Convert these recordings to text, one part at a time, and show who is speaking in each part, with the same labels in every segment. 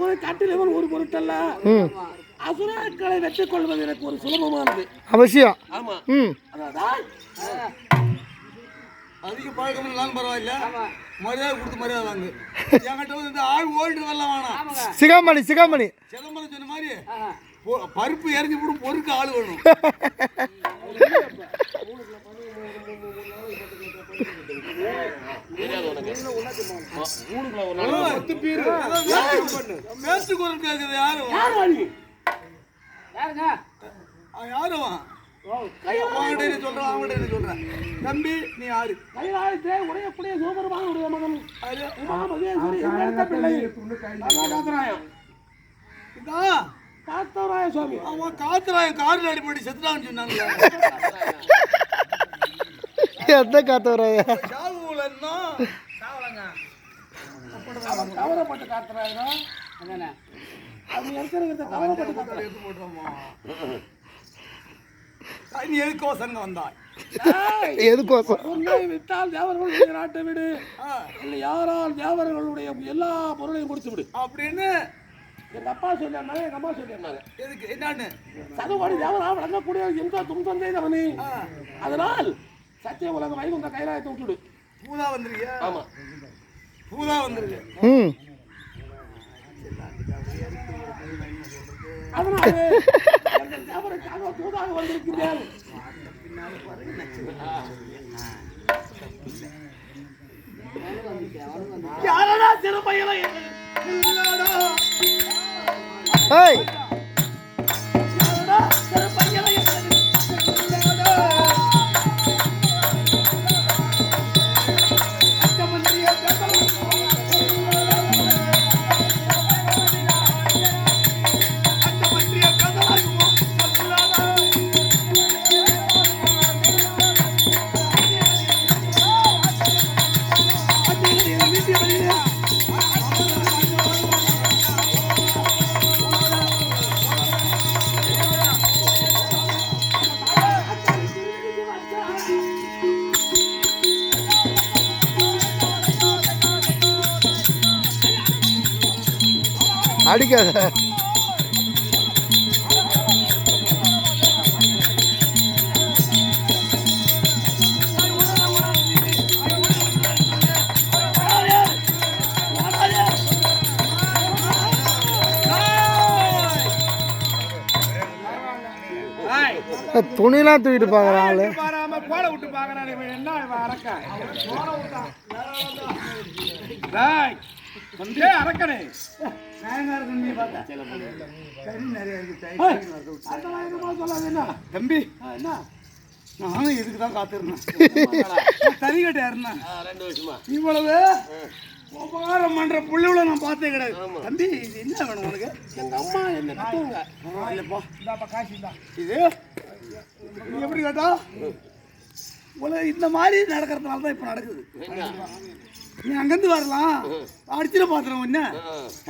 Speaker 1: ஒரு கட்டிலவன் ஒரு பொருட்டல்ல. அசுராக்களை வெற்றி கொள்வது எனக்கு ஒரு சுலபமானது.
Speaker 2: அவசியம்.
Speaker 1: ஆமா.
Speaker 2: ம்.
Speaker 1: அதான்
Speaker 3: அதிக பழக்கம் இல்லாம பரவாயில்ல. மரியாதை கொடுத்து மரியாதை வாங்கு என்கிட்ட வந்து இந்த ஆள் ஓல்டு வரலாம் வேணாம்.
Speaker 2: சிகாமணி சிகாமணி.
Speaker 3: சிதம்பரம் சொன்ன மாதிரி பருப்பு இறங்கி போடும் பொறுக்கு ஆள் வேணும். தம்பி நீ யாரு
Speaker 1: கைலாயத்தை உடையக்கூடிய சோபரமான உடைய மகன் காத்தராயம்
Speaker 3: இதான்
Speaker 1: காத்தராய சுவாமி.
Speaker 3: அவன் காத்துறான் காரில் அடிப்படி செத்துட்டான்னு சொன்னாங்க.
Speaker 2: எந்த காத்து வராய
Speaker 3: சாவுலன்னா
Speaker 1: அவன் கவலைப்பட்டு காத்தராயம் அதானே? அவன் இருக்கிறத கவலைப்பட்டு காத்தராயம்
Speaker 3: எடுத்து போட்டுறோமா நீ எதுக்கோ சங்கம் வந்தாய்?
Speaker 2: எதுக்கோசம்
Speaker 1: விட்டால் தேவர்களுடைய நாட்டை விடு. இல்லை யாரால் தேவர்களுடைய எல்லா பொருளையும் கொடுத்து விடு.
Speaker 3: அப்படின்னு
Speaker 1: எங்க அப்பா சொல்லியிருந்தாங்க எங்க அம்மா சொல்லியிருந்தாங்க
Speaker 3: எதுக்கு? என்னன்னு?
Speaker 1: சதுவாடி தேவரா வழங்கக்கூடிய எந்த துன்பந்தை அவனே அதனால் சத்திய உலக வைகுந்த கைலாயத்தை விட்டுடு
Speaker 3: பூதா வந்துருக்கியா?
Speaker 1: ஆமா.
Speaker 3: பூதா வந்துருக்கு
Speaker 2: ம்.
Speaker 1: அதனால தூதாக வந்திருக்கிறேன் யாரடா சிறுபையில
Speaker 2: ஏய். அடிக்காத. துணிலாம் தூக்கிட்டு
Speaker 1: பாராம கோல விட்டு என்ன வந்தே அரக்கனே.
Speaker 3: தம்பி.
Speaker 1: என்ன?
Speaker 3: நானும் இதுக்கு தான் காத்திருந்தேன். தறி இவ்வளவு? உபகாரம் பண்ற புள்ளிவில நான் பார்த்தே கிடையாது. தம்பி இது என்ன வேணும் உனக்கு?
Speaker 1: எங்க அம்மா என்ன
Speaker 3: இல்லப்பா. இது? இது எப்படி கேட்டா? உலக இந்த மாதிரி நடக்கிறதுனால தான் இப்போ நடக்குது. நீ அங்கேருந்து வரலாம் அடிச்சிட பாத்துறோம் என்ன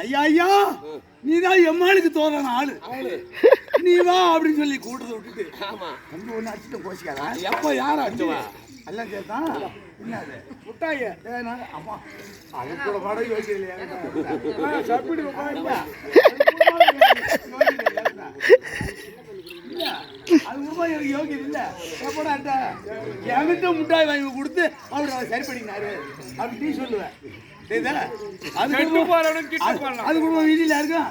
Speaker 3: ஐயா ஐயா நீ தான் எம்மானுக்கு தோறான ஆளு. நீ வா அப்படின்னு சொல்லி கூட்டத்தை விட்டுட்டு தம்பி ஒன்று அடிச்சுட்டு கோச்சிக்காதா.
Speaker 1: எப்ப யார அடிச்சுவா?
Speaker 3: எல்லாம் சேர்த்தான் என்ன அது முட்டாய அம்மா அது கூட படம் யோசிக்கலையா சப்பிடு கூட எனக்கு யோகியம் இல்ல. எப்படா அட்டா என்கிட்ட முட்டாய் வாங்கி கொடுத்து அவர் அதை சரி பண்ணினாரு அப்படி நீ சொல்லுவேன்? அது குடும்பம் வீதியில இருக்கும்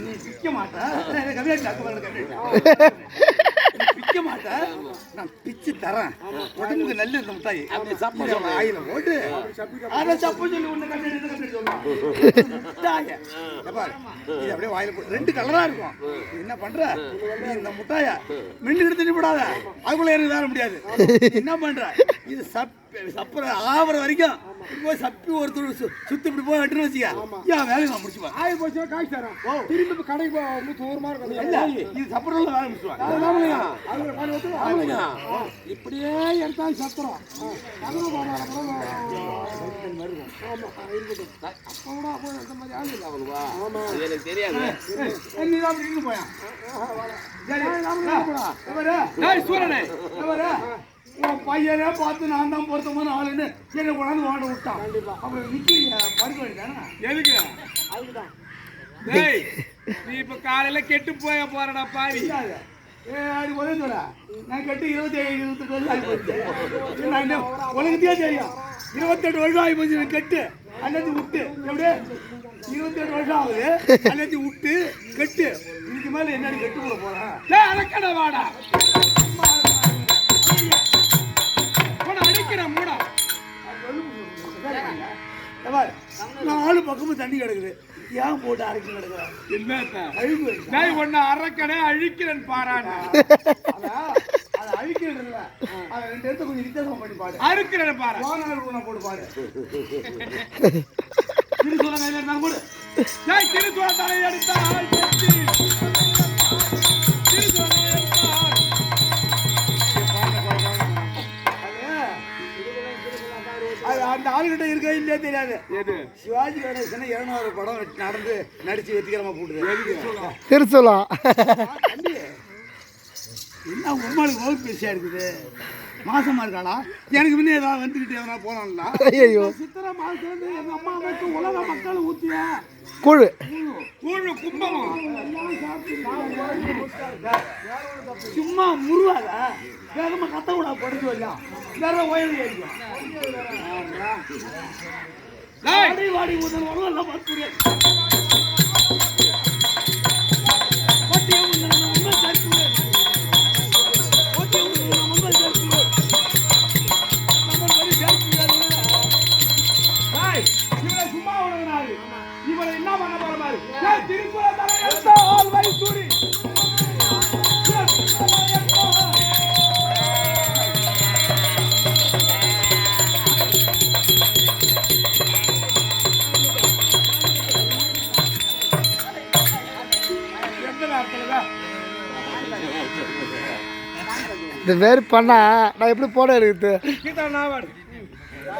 Speaker 3: நீ பிக்க மாட்டேன் கவியாட்டி நான் பிச்சு தரேன். உடம்புக்கு நல்ல இந்த முட்டாய். வாயில போட்டு. அதை சப்பு சொல்லி ஒண்ணு முட்டாய. இதை அப்படியே வாயில போட்டு ரெண்டு கலரா இருக்கும். என்ன பண்ற? நீ இந்த முட்டாய மின்னு எடுத்து விடாத அதுக்குள்ள எனக்கு தர முடியாது. என்ன பண்ற? இது சப் சப்புற ஆவற வரைக்கும் போய் சப்பி ஒருத்தர் சுத்தி இப்படி போய் வெட்டுன்னு வச்சுக்க. ஏன் வேலையை நான் முடிச்சுப்பேன்
Speaker 1: ஆயி போச்சு காசு தரேன். திரும்பி கடைக்கு போ ரொம்ப தூரமா இருக்கும்
Speaker 3: இல்ல இது சப்புறதுல வேலை முடிச்சுவாங்க
Speaker 1: இப்படியே எடுத்தாலும் ஆமா இருக்கட்டும். அப்போ கூட அப்போ அந்த மாதிரி ஆள் இல்லை அவளுவா ஆமா. எனக்கு தெரியாது.
Speaker 3: நீ தான் போயா?
Speaker 1: சூரனே?
Speaker 3: உன் பையனே பார்த்து நான் தான் பொருத்தமான ஆளுன்னு என்னை கொண்டாந்து ஓட விட்டான் அப்புறம் நிக்கிறீங்க படுக்க வேண்டியதானே
Speaker 4: எதுக்கு
Speaker 3: அதுக்குதான்
Speaker 4: டேய் நீ இப்ப காலையில கெட்டு போய போறடா பாவி.
Speaker 3: ஏ, அது ஒரே சொல்ல. நான் கட்டி இருபத்தி ஏழு, இருபத்தெட்டு வருஷம் ஆகி போச்சு. நான் என்ன, தெரியும். இருபத்தெட்டு வருஷம் ஆகி போச்சு கட்டு. அன்னைக்கு விட்டு. எப்படி? இருபத்தெட்டு வருஷம் ஆகுது. அன்னைக்கு விட்டு, கட்டு. இதுக்கு மேல என்னடி கட்டு போட போறேன்?
Speaker 4: அடக்கடா வாடா
Speaker 3: பக்கமும் தண்ணி கிடக்குது. ஏன் போட்டு அரைக்கி கிடக்குறேன்
Speaker 4: அறக்கடை அழிக்கிறேன்
Speaker 3: அதான், அதை அழிக்கிறதுல அதை ரெண்டு இடத்த கொஞ்சம் வித்தியாசம் பண்ணி பாரு.
Speaker 4: அறுக்கிறேன் பாரு.
Speaker 3: போனால் உன்னை போட்டு கையில போடு.
Speaker 4: திருச்சுவ தலை எடுத்தால்
Speaker 3: ஆளுகிட்ட இருக்கா இல்லையா தெரியாது.
Speaker 4: எது?
Speaker 3: சிவாஜி கணேசன் இருநூறு படம் நடந்து நடிச்சு வெற்றிகரமா போட்டுது
Speaker 2: திருச்சலாம்
Speaker 3: என்ன உம்மாளுக்கு வகுப்பு பேசியா இருக்குது? மாசமா இருக்காளா? எனக்கு முன்னே ஏதாவது வந்துக்கிட்டு எவனா போனாங்களா
Speaker 2: ஐயோ
Speaker 3: சித்திரை மாசம் வந்து எங்க அம்மா அம்மாக்கு உலக மக்கள் ஊத்திய
Speaker 2: குழு.
Speaker 4: கூழு கும்பகம்
Speaker 3: சும்மா முருவாத வேகமா கத்த கூட படுத்து வரலாம் வேற
Speaker 4: டேய்
Speaker 3: வாடி வாடி முதல் வரலாம் எல்லாம் பார்த்து
Speaker 4: சும்மா இவனை என்ன பண்ண போற பாரு? டேய் திருச்சுவ தலை எடுத்தால்
Speaker 2: இந்த மாரி பண்ணால் நான் எப்படி போட இருக்குது